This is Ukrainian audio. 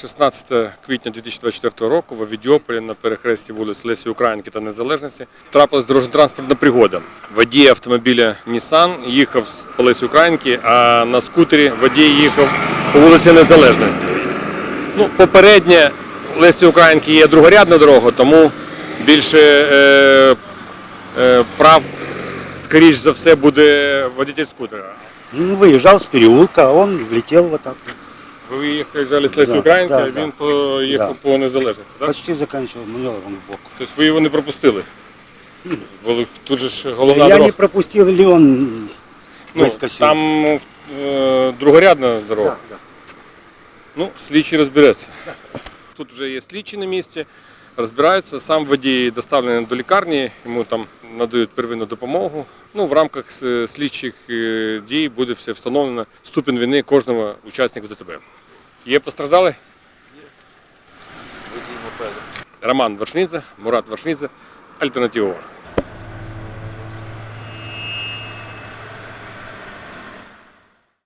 16 квітня 2024 року в Авідіополі на перехресті вулиць Лесі Українки та Незалежності трапилась дорожньо-транспортна пригода. Водій автомобіля Nissan їхав з по Лесі Українки, а на скутері водій їхав по вулиці Незалежності. Ну, попереднє Лесі Українки є другорядна дорога, тому більше е, е, прав, скоріш за все, буде водитель скутера. Ну, выезжал с переулка, а он влетел вот Ви виїхали з Лесі Да, да, а да. він поїхав Да. по незалежності, так? Почти заканчивал маневром в бок. Тобто ви його не пропустили. Бо Тут же ж головна Я дорога. не пропустил, или он ну, выскочил. там е, другорядна дорога. Да, да. Ну, слідчий розбереться. Тут вже є слідчі на місці, розбираються. Сам водій доставлений до лікарні, йому там надають первинну допомогу. Ну, в рамках е, слідчих е, дій буде все встановлено ступінь вини кожного учасника ДТБ. Є постраждали? Роман Вершнідзе, Мурат Вершнідзе, Альтернатива.